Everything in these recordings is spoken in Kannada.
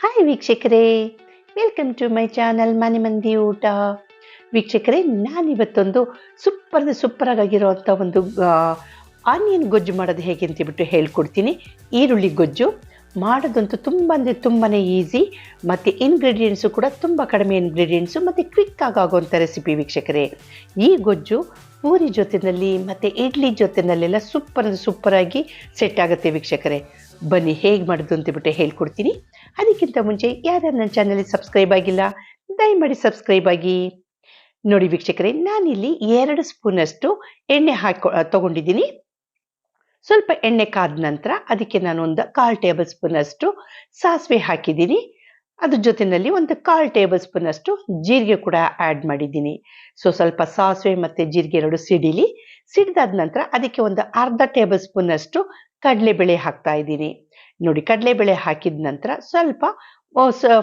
ಹಾಯ್ ವೀಕ್ಷಕರೇ. ವೆಲ್ಕಮ್ ಟು ಮೈ ಚಾನಲ್ ಮನೆ ಮಂದಿ ಊಟ ವೀಕ್ಷಕರೇ, ನಾನಿವತ್ತೊಂದು ಸೂಪರ್ ಸೂಪರ್ ಆಗಿರೋವಂಥ ಒಂದು ಆನಿಯನ್ ಗೊಜ್ಜು ಮಾಡೋದು ಹೇಗೆ ಅಂತೇಳ್ಬಿಟ್ಟು ಹೇಳ್ಕೊಡ್ತೀನಿ. ಈರುಳ್ಳಿ ಗೊಜ್ಜು. ಮಾಡೋದಂತೂ ತುಂಬ ಅಂದರೆ ತುಂಬಾ ಈಸಿ ಮತ್ತು ಇಂಗ್ರೀಡಿಯೆಂಟ್ಸು ಕೂಡ ತುಂಬ ಕಡಿಮೆ ಇಂಗ್ರೀಡಿಯೆಂಟ್ಸು ಮತ್ತು ಕ್ವಿಕ್ಕಾಗಿ ಆಗೋವಂಥ ರೆಸಿಪಿ ವೀಕ್ಷಕರೇ. ಈ ಗೊಜ್ಜು ಪೂರಿ ಜೊತೆಯಲ್ಲಿ ಮತ್ತು ಇಡ್ಲಿ ಜೊತೆಯಲ್ಲೆಲ್ಲ ಸೂಪರ್ ಸೂಪರಾಗಿ ಸೆಟ್ ಆಗುತ್ತೆ ವೀಕ್ಷಕರೇ. ಬನ್ನಿ, ಹೇಗೆ ಮಾಡೋದು ಅಂತಬಿಟ್ಟು ಹೇಳ್ಕೊಡ್ತೀನಿ. ಅದಕ್ಕಿಂತ ಮುಂಚೆ ಯಾರು ನನ್ನ ಚಾನಲ್ಗೆ ಸಬ್ಸ್ಕ್ರೈಬ್ ಆಗಿಲ್ಲ, ದಯಮಾಡಿ ಸಬ್ಸ್ಕ್ರೈಬ್ ಆಗಿ. ನೋಡಿ ವೀಕ್ಷಕರೇ, ನಾನಿಲ್ಲಿ ಎರಡು ಸ್ಪೂನಷ್ಟು ಎಣ್ಣೆ ಹಾಕೊ ತೊಗೊಂಡಿದ್ದೀನಿ. ಸ್ವಲ್ಪ ಎಣ್ಣೆ ಕಾದ ನಂತರ ಅದಕ್ಕೆ ನಾನು ಒಂದು ಕಾಲು ಟೇಬಲ್ ಸ್ಪೂನಷ್ಟು ಸಾಸಿವೆ ಹಾಕಿದ್ದೀನಿ. ಅದ್ರ ಜೊತೆಯಲ್ಲಿ ಒಂದು ಕಾಲು ಟೇಬಲ್ ಸ್ಪೂನಷ್ಟು ಜೀರಿಗೆ ಕೂಡ ಆ್ಯಡ್ ಮಾಡಿದ್ದೀನಿ. ಸೊ ಸ್ವಲ್ಪ ಸಾಸಿವೆ ಮತ್ತು ಜೀರಿಗೆ ಎರಡು ಸಿಡಿಲಿ. ಸಿಡಿದಾದ ನಂತರ ಅದಕ್ಕೆ ಒಂದು ಅರ್ಧ ಟೇಬಲ್ ಸ್ಪೂನಷ್ಟು ಕಡಲೆಬೇಳೆ ಹಾಕ್ತಾ ಇದ್ದೀನಿ. ನೋಡಿ ಕಡಲೆಬೇಳೆ ಹಾಕಿದ ನಂತರ ಸ್ವಲ್ಪ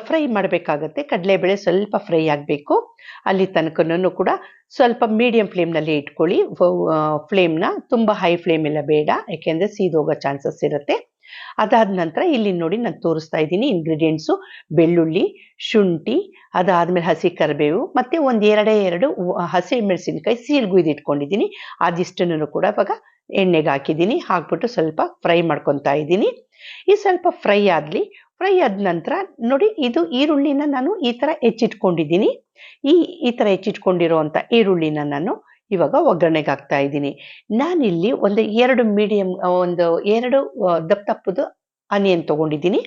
ಫ್ರೈ ಮಾಡಬೇಕಾಗತ್ತೆ. ಕಡಲೆಬೇಳೆ ಸ್ವಲ್ಪ ಫ್ರೈ ಆಗಬೇಕು. ಅಲ್ಲಿ ತನಕನೂ ಕೂಡ ಸ್ವಲ್ಪ ಮೀಡಿಯಂ ಫ್ಲೇಮ್ನಲ್ಲಿ ಇಟ್ಕೊಳ್ಳಿ. ಫ್ಲೇಮ್ನ ತುಂಬ ಹೈ ಫ್ಲೇಮ್ ಎಲ್ಲ ಬೇಡ. ಯಾಕೆಂದರೆ ಸೀದೋಗೋ ಚಾನ್ಸಸ್ ಇರುತ್ತೆ. ಅದಾದ ನಂತರ ಇಲ್ಲಿ ನೋಡಿ ನಾನು ತೋರಿಸ್ತಾ ಇದ್ದೀನಿ ಇಂಗ್ರೀಡಿಯೆಂಟ್ಸು. ಬೆಳ್ಳುಳ್ಳಿ, ಶುಂಠಿ, ಅದಾದಮೇಲೆ ಹಸಿ ಕರಿಬೇವು, ಮತ್ತು ಒಂದು ಎರಡೇ ಎರಡು ಹಸಿ ಮೆಣಸಿನ್ಕಾಯಿ, ಸೀಲ್ಗುಯ್ದು ಇಟ್ಕೊಂಡಿದ್ದೀನಿ. ಅದಿಷ್ಟನ್ನು ಕೂಡ ಇವಾಗ ಎಣ್ಣೆಗೆ ಹಾಕಿದ್ದೀನಿ. ಹಾಕ್ಬಿಟ್ಟು ಸ್ವಲ್ಪ ಫ್ರೈ ಮಾಡ್ಕೊತಾ ಇದ್ದೀನಿ. ಈ ಸ್ವಲ್ಪ ಫ್ರೈ ಆಗಲಿ ಫ್ರೈ ಆದ ನಂತರ ನೋಡಿ ಇದು ಈರುಳ್ಳಿನ ನಾನು ಈ ಥರ ಹೆಚ್ಚಿಟ್ಕೊಂಡಿದ್ದೀನಿ. ಈ ಈ ಥರ ಹೆಚ್ಚಿಟ್ಕೊಂಡಿರೋವಂಥ ಈರುಳ್ಳಿನ ನಾನು ಇವಾಗ ಒಗ್ಗರಣೆಗೆ ಹಾಕ್ತಾ ಇದ್ದೀನಿ. ನಾನಿಲ್ಲಿ ಒಂದು ಎರಡು ಮೀಡಿಯಮ್ ಒಂದು ಎರಡು ದಪ್ಪ ದಪ್ಪದು ಆನಿಯನ್ ತೊಗೊಂಡಿದ್ದೀನಿ.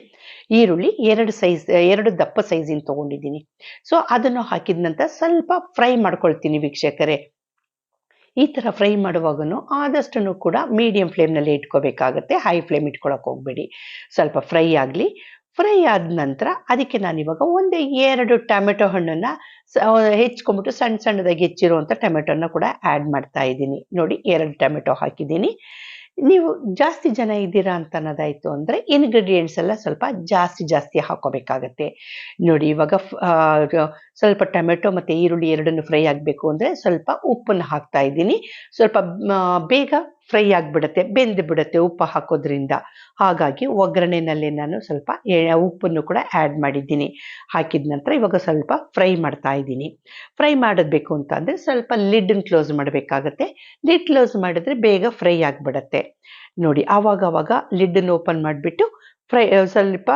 ಈರುಳ್ಳಿ ಎರಡು ಸೈಜ್ ಎರಡು ದಪ್ಪ ಸೈಜಿನ ತೊಗೊಂಡಿದ್ದೀನಿ. ಸೊ ಅದನ್ನು ಹಾಕಿದ ನಂತರ ಸ್ವಲ್ಪ ಫ್ರೈ ಮಾಡ್ಕೊಳ್ತೀನಿ ವೀಕ್ಷಕರೇ. ಈ ಥರ ಫ್ರೈ ಮಾಡುವಾಗೂ ಆದಷ್ಟು ಕೂಡ ಮೀಡಿಯಂ ಫ್ಲೇಮ್ನಲ್ಲಿ ಇಟ್ಕೋಬೇಕಾಗತ್ತೆ. ಹೈ ಫ್ಲೇಮ್ ಇಟ್ಕೊಳಕ್ಕೆ ಹೋಗಬೇಡಿ. ಸ್ವಲ್ಪ ಫ್ರೈ ಆಗಲಿ. ಫ್ರೈ ಆದ ನಂತರ ಅದಕ್ಕೆ ನಾನಿವಾಗ ಒಂದು ಎರಡು ಟೊಮೆಟೊ ಹಣ್ಣನ್ನು ಹೆಚ್ಕೊಂಬಿಟ್ಟು ಸಣ್ಣ ಸಣ್ಣದಾಗಿ ಹೆಚ್ಚಿರುವಂಥ ಟೊಮೆಟೊನ ಕೂಡ ಆ್ಯಡ್ ಮಾಡ್ತಾ ಇದ್ದೀನಿ. ನೋಡಿ ಎರಡು ಟೊಮೆಟೊ ಹಾಕಿದ್ದೀನಿ. ನೀವು ಜಾಸ್ತಿ ಜನ ಇದ್ದೀರಾ ಅಂತ ಅನ್ನೋದಾಯಿತು ಅಂದರೆ ಇಂಗ್ರೀಡಿಯೆಂಟ್ಸ್ ಎಲ್ಲ ಸ್ವಲ್ಪ ಜಾಸ್ತಿ ಜಾಸ್ತಿ ಹಾಕೋಬೇಕಾಗತ್ತೆ. ನೋಡಿ ಇವಾಗ ಸ್ವಲ್ಪ ಟೊಮೆಟೊ ಮತ್ತು ಈರುಳ್ಳಿ ಎರಡನ್ನು ಫ್ರೈ ಆಗಬೇಕು ಅಂದರೆ ಸ್ವಲ್ಪ ಉಪ್ಪನ್ನು ಹಾಕ್ತಾ ಇದ್ದೀನಿ. ಸ್ವಲ್ಪ ಬೇಗ ಫ್ರೈ ಆಗಿಬಿಡುತ್ತೆ, ಬೆಂದು ಬಿಡುತ್ತೆ ಉಪ್ಪು ಹಾಕೋದ್ರಿಂದ. ಹಾಗಾಗಿ ಒಗ್ಗರಣೆಯಲ್ಲಿ ನಾನು ಸ್ವಲ್ಪ ಉಪ್ಪನ್ನು ಕೂಡ ಆ್ಯಡ್ ಮಾಡಿದ್ದೀನಿ. ಹಾಕಿದ ನಂತರ ಇವಾಗ ಸ್ವಲ್ಪ ಫ್ರೈ ಮಾಡ್ತಾ ಇದ್ದೀನಿ. ಫ್ರೈ ಮಾಡಬೇಕು ಅಂತ ಅಂದರೆ ಸ್ವಲ್ಪ ಲಿಡ್ಡನ್ನು ಕ್ಲೋಸ್ ಮಾಡಬೇಕಾಗತ್ತೆ. ಲಿಡ್ ಕ್ಲೋಸ್ ಮಾಡಿದ್ರೆ ಬೇಗ ಫ್ರೈ ಆಗಿಬಿಡತ್ತೆ. ನೋಡಿ, ಆವಾಗವಾಗ ಆವಾಗ ಲಿಡ್ಡನ್ನು ಓಪನ್ ಮಾಡಿಬಿಟ್ಟು ಫ್ರೈ ಸ್ವಲ್ಪ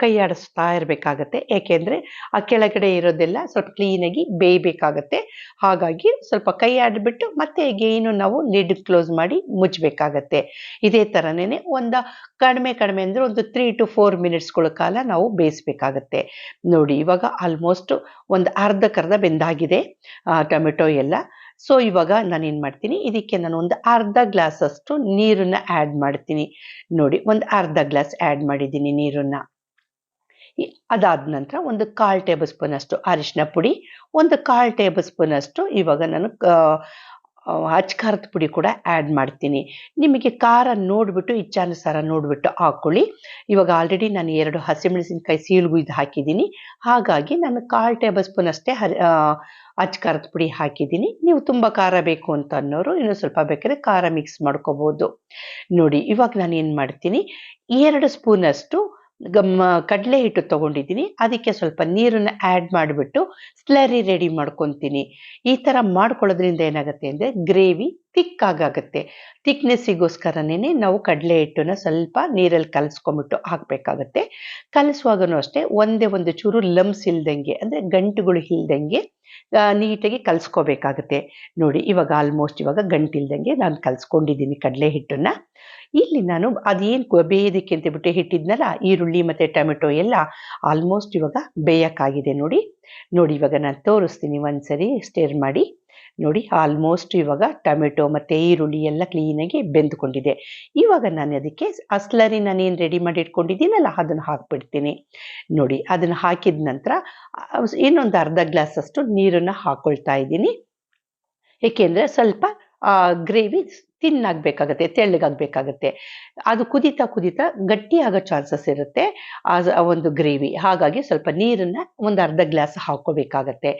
ಕೈ ಆಡಿಸ್ತಾ ಇರಬೇಕಾಗತ್ತೆ. ಏಕೆಂದರೆ, ಆ ಕೆಳಗಡೆ ಇರೋದೆಲ್ಲ ಸ್ವಲ್ಪ ಕ್ಲೀನಾಗಿ ಬೇಯಬೇಕಾಗತ್ತೆ. ಹಾಗಾಗಿ ಸ್ವಲ್ಪ ಕೈ ಆಡಿಬಿಟ್ಟು ಮತ್ತೆ ಏನು ನಾವು ಲಿಡ್ ಕ್ಲೋಸ್ ಮಾಡಿ ಮುಚ್ಚಬೇಕಾಗತ್ತೆ ಇದೇ ಥರನೇ ಒಂದು ಕಡಿಮೆ ಕಡಿಮೆ ಅಂದರೆ ಒಂದು ತ್ರೀ ಟು ಫೋರ್ ಮಿನಿಟ್ಸ್ಗಳ ಕಾಲ ನಾವು ಬೇಯಿಸ್ಬೇಕಾಗತ್ತೆ. ನೋಡಿ, ಇವಾಗ ಆಲ್ಮೋಸ್ಟ್ ಒಂದು ಅರ್ಧಕ್ಕರ್ಧ ಬೆಂದಾಗಿದೆ ಟೊಮೆಟೊ ಎಲ್ಲ. ಸೊ ಇವಾಗ ನಾನು ಏನು ಮಾಡ್ತೀನಿ? ಇದಕ್ಕೆ ನಾನು ಒಂದು ಅರ್ಧ ಗ್ಲಾಸ್ ಅಷ್ಟು ನೀರನ್ನು ಆ್ಯಡ್ ಮಾಡ್ತೀನಿ. ನೋಡಿ, ಒಂದು ಅರ್ಧ ಗ್ಲಾಸ್ ಆ್ಯಡ್ ಮಾಡಿದ್ದೀನಿ ನೀರನ್ನು. ಅದಾದ ನಂತರ ಒಂದು ಕಾಲು ಟೇಬಲ್ ಸ್ಪೂನ್ ಅಷ್ಟು ಅರಿಶಿನ ಪುಡಿ, ಒಂದು ಕಾಲು ಟೇಬಲ್ ಸ್ಪೂನ್ ಅಷ್ಟು ಇವಾಗ ನಾನು ಅಚ್ ಖಾರದ ಪುಡಿ ಕೂಡ ಆ್ಯಡ್ ಮಾಡ್ತೀನಿ. ನಿಮಗೆ ಖಾರ ನೋಡಿಬಿಟ್ಟು ಇಚ್ಛಾನುಸಾರ ನೋಡಿಬಿಟ್ಟು ಹಾಕ್ಕೊಳ್ಳಿ ಇವಾಗ ಆಲ್ರೆಡಿ ನಾನು ಎರಡು ಹಸಿಮೆಣಸಿನ್ಕಾಯಿ ಇದು ಹಾಕಿದ್ದೀನಿ. ಹಾಗಾಗಿ ನಾನು ಕಾಲು ಟೇಬಲ್ ಸ್ಪೂನ್ ಅಷ್ಟೇ ಹರಿ ಖಾರದ ಪುಡಿ ಹಾಕಿದ್ದೀನಿ. ನೀವು ತುಂಬ ಖಾರ ಬೇಕು ಅಂತ ಅನ್ನೋರು ಇನ್ನೂ ಸ್ವಲ್ಪ ಬೇಕಾದ್ರೆ ಖಾರ ಮಿಕ್ಸ್ ಮಾಡ್ಕೋಬೋದು. ನೋಡಿ, ಇವಾಗ ನಾನು ಏನು ಮಾಡ್ತೀನಿ? ಎರಡು ಸ್ಪೂನಷ್ಟು ಗಮ್ಮ ಕಡಲೆ ಹಿಟ್ಟು ತೊಗೊಂಡಿದ್ದೀನಿ. ಅದಕ್ಕೆ ಸ್ವಲ್ಪ ನೀರನ್ನು ಆ್ಯಡ್ ಮಾಡಿಬಿಟ್ಟು ಸ್ಲರಿ ರೆಡಿ ಮಾಡ್ಕೊತೀನಿ. ಈ ಥರ ಮಾಡ್ಕೊಳ್ಳೋದ್ರಿಂದ ಏನಾಗುತ್ತೆ ಅಂದರೆ ಗ್ರೇವಿ ತಿಕ್ಕಾಗತ್ತೆ ತಿಕ್ನೆಸ್ಸಿಗೋಸ್ಕರನೇ ನಾವು ಕಡಲೆ ಹಿಟ್ಟನ್ನ ಸ್ವಲ್ಪ ನೀರಲ್ಲಿ ಕಲಿಸ್ಕೊಂಬಿಟ್ಟು ಹಾಕಬೇಕಾಗತ್ತೆ. ಕಲಿಸುವಾಗನೂ ಅಷ್ಟೇ ಒಂದೇ ಒಂದು ಚೂರು ಲಮ್ಸ್ ಇಲ್ದಂಗೆ, ಅಂದರೆ ಗಂಟುಗಳು ಇಲ್ದಂಗೆ ನೀಟಾಗಿ ಕಲಿಸ್ಕೋಬೇಕಾಗತ್ತೆ. ನೋಡಿ, ಇವಾಗ ಆಲ್ಮೋಸ್ಟ್ ಇವಾಗ ಗಂಟಿಲ್ದಂಗೆ ನಾನು ಕಲಿಸ್ಕೊಂಡಿದ್ದೀನಿ ಕಡಲೆ ಹಿಟ್ಟನ್ನು. ಇಲ್ಲಿ ನಾನು ಅದೇನು ಬೇಯೋದಕ್ಕೆ ಅಂತೇಳ್ಬಿಟ್ಟು ಹಿಟ್ಟಿದ್ನಲ್ಲ, ಈರುಳ್ಳಿ ಮತ್ತು ಟೊಮೆಟೊ ಎಲ್ಲ ಆಲ್ಮೋಸ್ಟ್ ಇವಾಗ ಬೇಯೋಕ್ಕಾಗಿದೆ ನೋಡಿ. ನೋಡಿ, ಇವಾಗ ನಾನು ತೋರಿಸ್ತೀನಿ ಒಂದ್ಸರಿ ಸ್ಟೇರ್ ಮಾಡಿ. ನೋಡಿ ಆಲ್ಮೋಸ್ಟ್ ಇವಾಗ ಟೊಮೆಟೊ ಮತ್ತು ಈರುಳ್ಳಿ ಎಲ್ಲ ಕ್ಲೀನಾಗಿ ಬೆಂದ್ಕೊಂಡಿದೆ. ಇವಾಗ ನಾನು ಅದಕ್ಕೆ ಅಸ್ಲರಿ ನಾನೇನು ರೆಡಿ ಮಾಡಿ ಇಟ್ಕೊಂಡಿದ್ದೀನಲ್ಲ, ಅದನ್ನು ಹಾಕ್ಬಿಡ್ತೀನಿ. ನೋಡಿ, ಅದನ್ನು ಹಾಕಿದ ನಂತರ, ಇನ್ನೊಂದು ಅರ್ಧ ಗ್ಲಾಸಷ್ಟು ನೀರನ್ನು ಹಾಕ್ಕೊಳ್ತಾ ಇದ್ದೀನಿ. ಏಕೆಂದರೆ ಸ್ವಲ್ಪ ಗ್ರೇವಿ ತಿನ್ನಾಗಬೇಕಾಗತ್ತೆ, ತೆಳ್ಳಗಾಗಬೇಕಾಗತ್ತೆ. ಅದು ಕುದೀತಾ ಕುದೀತಾ ಗಟ್ಟಿ ಆಗೋ ಚಾನ್ಸಸ್ ಇರುತ್ತೆ. ಆ ಒಂದು ಗ್ರೇವಿ. ಹಾಗಾಗಿ ಸ್ವಲ್ಪ ನೀರನ್ನು ಒಂದು ಅರ್ಧ ಗ್ಲಾಸ್ ಹಾಕೋಬೇಕಾಗತ್ತೆ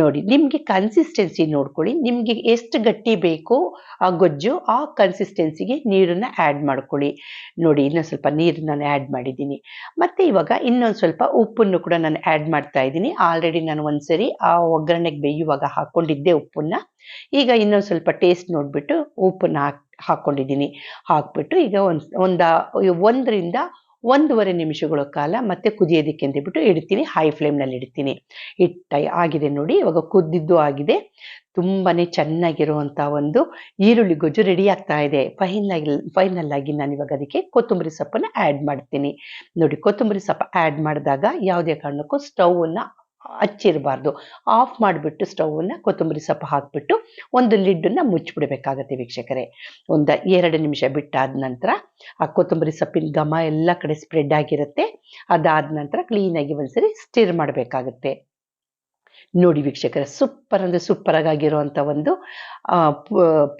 ನೋಡಿ, ನಿಮಗೆ ಕನ್ಸಿಸ್ಟೆನ್ಸಿ ನೋಡ್ಕೊಳ್ಳಿ. ನಿಮಗೆ ಎಷ್ಟು ಗಟ್ಟಿ ಬೇಕು ಆ ಗೊಜ್ಜು, ಆ ಕನ್ಸಿಸ್ಟೆನ್ಸಿಗೆ ನೀರನ್ನು ಆ್ಯಡ್ ಮಾಡ್ಕೊಳ್ಳಿ. ನೋಡಿ, ಇನ್ನೊಂದು ಸ್ವಲ್ಪ ನೀರು ನಾನು ಆ್ಯಡ್ ಮಾಡಿದ್ದೀನಿ. ಮತ್ತು ಇವಾಗ ಇನ್ನೊಂದು ಸ್ವಲ್ಪ ಉಪ್ಪನ್ನು ಕೂಡ ನಾನು ಆ್ಯಡ್ ಮಾಡ್ತಾ ಇದ್ದೀನಿ. ಆಲ್ರೆಡಿ ನಾನು ಒಂದ್ಸರಿ ಆ ಒಗ್ಗರಣೆಗೆ ಬೇಯುವಾಗ ಹಾಕ್ಕೊಂಡಿದ್ದೆ ಉಪ್ಪನ್ನು. ಈಗ ಇನ್ನೊಂದು ಸ್ವಲ್ಪ ಟೇಸ್ಟ್ ನೋಡಿಬಿಟ್ಟು ಉಪ್ಪನ್ನ ಹಾಕ್ ಹಾಕ್ಕೊಂಡಿದ್ದೀನಿ ಹಾಕ್ಬಿಟ್ಟು ಈಗ ಒಂದು ಒಂದು ಒಂದರಿಂದ ಒಂದೂವರೆ ನಿಮಿಷಗಳ ಕಾಲ ಮತ್ತೆ ಕುದಿಯೋದಕ್ಕೆ ಅಂತೇಳ್ಬಿಟ್ಟು ಇಡ್ತೀನಿ. ಹೈ ಫ್ಲೇಮ್ನಲ್ಲಿ ಇಡ್ತೀನಿ. ಇಟ್ಟ ಆಗಿದೆ ನೋಡಿ, ಇವಾಗ ಕುದ್ದಿದ್ದು ಆಗಿದೆ. ತುಂಬಾ ಚೆನ್ನಾಗಿರುವಂಥ ಒಂದು ಈರುಳ್ಳಿ ಗೊಜ್ಜು ರೆಡಿ ಆಗ್ತಾ ಇದೆ. ಫೈನಲ್ ಫೈನಲ್ ಆಗಿ ನಾನು ಇವಾಗ ಅದಕ್ಕೆ ಕೊತ್ತಂಬರಿ ಸೊಪ್ಪನ್ನು ಆ್ಯಡ್ ಮಾಡ್ತೀನಿ. ನೋಡಿ, ಕೊತ್ತಂಬರಿ ಸೊಪ್ಪು ಆ್ಯಡ್ ಮಾಡಿದಾಗ ಯಾವುದೇ ಕಾರಣಕ್ಕೂ ಸ್ಟವನ್ನು ಹಚ್ಚಿರಬಾರ್ದು. ಆಫ್ ಮಾಡಿಬಿಟ್ಟು ಸ್ಟವನ್ನು ಕೊತ್ತಂಬರಿ ಸೊಪ್ಪು ಹಾಕಿಬಿಟ್ಟು ಒಂದು ಲಿಡ್ಡನ್ನು ಮುಚ್ಚಿಬಿಡ್ಬೇಕಾಗತ್ತೆ ವೀಕ್ಷಕರೇ. ಒಂದು ಎರಡು ನಿಮಿಷ ಬಿಟ್ಟಾದ ನಂತರ ಆ ಕೊತ್ತಂಬರಿ ಸೊಪ್ಪಿನ ಘಮ ಎಲ್ಲ ಕಡೆ ಸ್ಪ್ರೆಡ್ ಆಗಿರುತ್ತೆ. ಅದಾದ ನಂತರ ಕ್ಲೀನಾಗಿ ಒಂದ್ಸರಿ ಸ್ಟಿರ್ ಮಾಡಬೇಕಾಗತ್ತೆ. ನೋಡಿ ವೀಕ್ಷಕರ, ಸೂಪರ್ ಅಂದರೆ ಸೂಪರ್ ಆಗಿರುವಂಥ ಒಂದು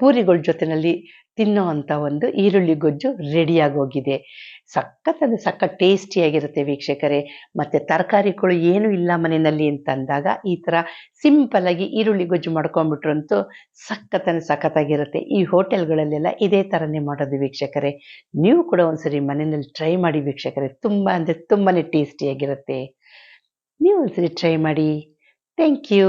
ಪೂರಿಗಳ ಜೊತೆಯಲ್ಲಿ ತಿನ್ನೋ ಅಂಥ ಒಂದು ಈರುಳ್ಳಿ ಗೊಜ್ಜು ರೆಡಿಯಾಗಿ ಹೋಗಿದೆ. ಸಖತ್ ಸಖತ್ ಟೇಸ್ಟಿಯಾಗಿರುತ್ತೆ ವೀಕ್ಷಕರೇ. ಮತ್ತು ತರಕಾರಿಗಳು ಏನೂ ಇಲ್ಲ ಮನೆಯಲ್ಲಿ ಅಂತ ಅಂದಾಗ ಈ ಥರ ಸಿಂಪಲ್ಲಾಗಿ ಈರುಳ್ಳಿ ಗೊಜ್ಜು ಮಾಡ್ಕೊಂಬಿಟ್ರಂತೂ ಸಖತ್ ಅಂದರೆ ಸಖತ್ತಾಗಿರುತ್ತೆ. ಈ ಹೋಟೆಲ್ಗಳಲ್ಲೆಲ್ಲ ಇದೇ ಥರನೇ ಮಾಡೋದು ವೀಕ್ಷಕರೇ. ನೀವು ಕೂಡ ಒಂದ್ಸರಿ ಮನೆಯಲ್ಲಿ ಟ್ರೈ ಮಾಡಿ ವೀಕ್ಷಕರೇ. ತುಂಬ ಅಂದರೆ ತುಂಬಾ ಟೇಸ್ಟಿಯಾಗಿರುತ್ತೆ. ನೀವು ಒಂದ್ಸರಿ ಟ್ರೈ ಮಾಡಿ. Thank you.